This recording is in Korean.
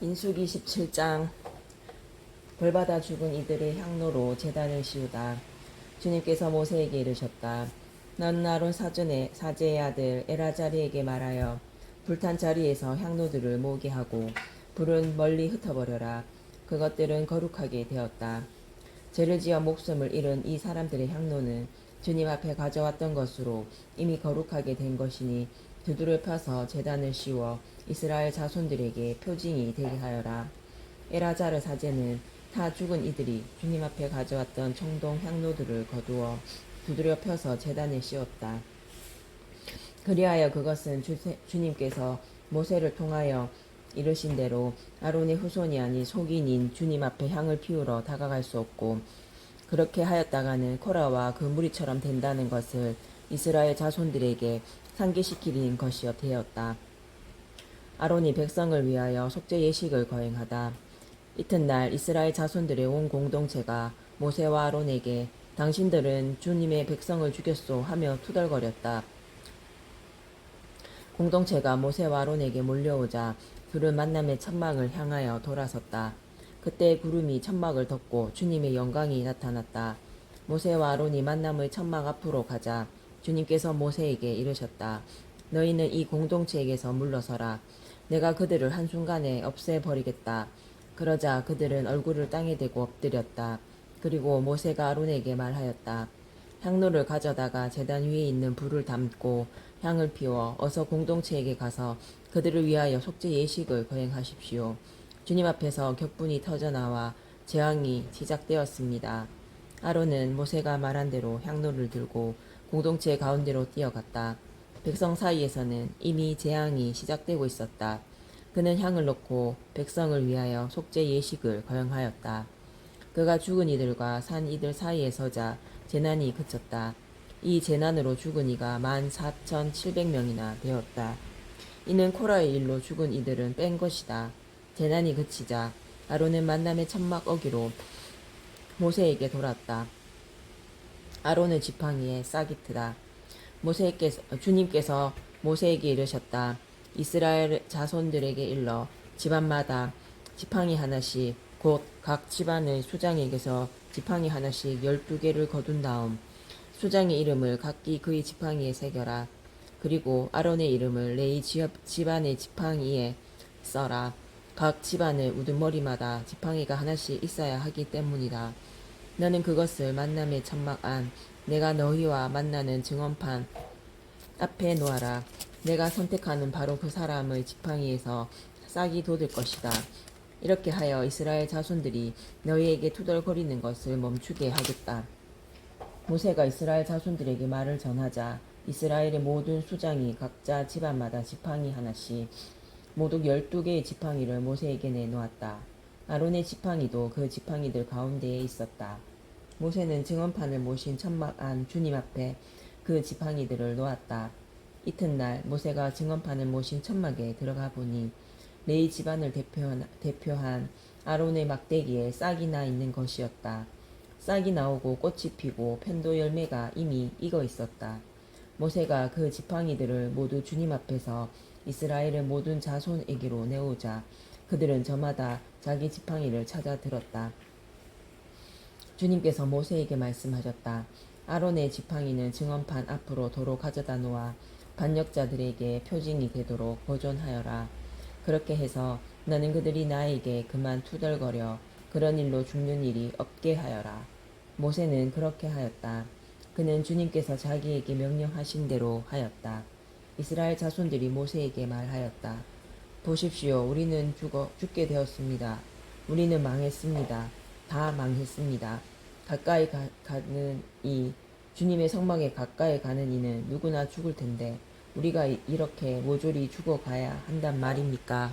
인수기 17장 벌받아 죽은 이들의 향로로 제단을 씌우다. 주님께서 모세에게 이르셨다. 넌 아론 사전에 사제의 아들 에라자리에게 말하여 불탄 자리에서 향로들을 모게 하고 불은 멀리 흩어버려라. 그것들은 거룩하게 되었다. 죄를 지어 목숨을 잃은 이 사람들의 향로는 주님 앞에 가져왔던 것으로 이미 거룩하게 된 것이니 두드려 펴서 재단을 씌워 이스라엘 자손들에게 표징이 되게 하여라. 에라자르 사제는 다 죽은 이들이 주님 앞에 가져왔던 청동 향로들을 거두어 두드려 펴서 재단에 씌웠다. 그리하여 그것은 주세, 주님께서 모세를 통하여 이르신 대로 아론의 후손이 아닌 속인인 주님 앞에 향을 피우러 다가갈 수 없고 그렇게 하였다가는 코라와 그 무리처럼 된다는 것을 이스라엘 자손들에게 상기시키는 것이어 되었다. 아론이 백성을 위하여 속죄 예식을 거행하다. 이튿날 이스라엘 자손들의 온 공동체가 모세와 아론에게 당신들은 주님의 백성을 죽였소 하며 투덜거렸다. 공동체가 모세와 아론에게 몰려오자 둘은 만남의 천막을 향하여 돌아섰다. 그때 구름이 천막을 덮고 주님의 영광이 나타났다. 모세와 아론이 만남의 천막 앞으로 가자 주님께서 모세에게 이르셨다. 너희는 이 공동체에게서 물러서라. 내가 그들을 한순간에 없애버리겠다. 그러자 그들은 얼굴을 땅에 대고 엎드렸다. 그리고 모세가 아론에게 말하였다. 향로를 가져다가 재단 위에 있는 불을 담고 향을 피워 어서 공동체에게 가서 그들을 위하여 속죄 예식을 거행하십시오. 주님 앞에서 격분이 터져 나와 재앙이 시작되었습니다. 아론은 모세가 말한 대로 향로를 들고 공동체 가운데로 뛰어갔다. 백성 사이에서는 이미 재앙이 시작되고 있었다. 그는 향을 넣고 백성을 위하여 속죄 예식을 거행하였다. 그가 죽은 이들과 산 이들 사이에 서자 재난이 그쳤다. 이 재난으로 죽은 이가 만 사천 칠백 명이나 되었다. 이는 코라의 일로 죽은 이들은 뺀 것이다. 재난이 그치자 아론은 만남의 천막 어기로 모세에게 돌았다. 아론의 지팡이에 싹이 트다. 모세께서 주님께서 모세에게 이르셨다. 이스라엘 자손들에게 일러 집안마다 지팡이 하나씩 곧 각 집안의 수장에게서 지팡이 하나씩 열두 개를 거둔 다음 수장의 이름을 각기 그의 지팡이에 새겨라. 그리고 아론의 이름을 레이 집안의 지팡이에 써라. 각 집안의 우두머리마다 지팡이가 하나씩 있어야 하기 때문이다. 너는 그것을 만남의 천막 안 내가 너희와 만나는 증언판 앞에 놓아라. 내가 선택하는 바로 그 사람의 지팡이에서 싹이 돋을 것이다. 이렇게 하여 이스라엘 자손들이 너희에게 투덜거리는 것을 멈추게 하겠다. 모세가 이스라엘 자손들에게 말을 전하자 이스라엘의 모든 수장이 각자 집안마다 지팡이 하나씩 모두 열두 개의 지팡이를 모세에게 내놓았다. 아론의 지팡이도 그 지팡이들 가운데에 있었다. 모세는 증언판을 모신 천막 안 주님 앞에 그 지팡이들을 놓았다. 이튿날 모세가 증언판을 모신 천막에 들어가 보니 레이 집안을 대표한, 대표한 아론의 막대기에 싹이 나 있는 것이었다. 싹이 나오고 꽃이 피고 편도 열매가 이미 익어 있었다. 모세가 그 지팡이들을 모두 주님 앞에서 이스라엘의 모든 자손에게로 내오자 그들은 저마다 자기 지팡이를 찾아 들었다. 주님께서 모세에게 말씀하셨다. 아론의 지팡이는 증언판 앞으로 도로 가져다 놓아 반역자들에게 표징이 되도록 보존하여라. 그렇게 해서 너는 그들이 나에게 그만 투덜거려 그런 일로 죽는 일이 없게 하여라. 모세는 그렇게 하였다. 그는 주님께서 자기에게 명령하신 대로 하였다. 이스라엘 자손들이 모세에게 말하였다. 보십시오. 우리는 죽어, 죽게 되었습니다. 우리는 망했습니다. 다 망했습니다. 가까이 가, 가는 이 주님의 성막에 가까이 가는 이는 누구나 죽을 텐데 우리가 이- 이렇게 모조리 죽어가야 한단 말입니까?